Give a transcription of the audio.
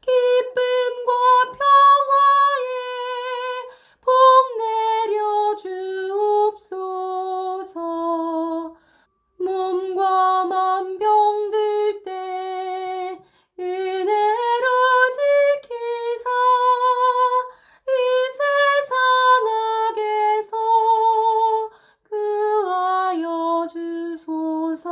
기쁨과 평화에 봄 내려 주옵소서. 몸과 만병 들때 이대로 지키사, 이 세상악에서 그하여 주소서.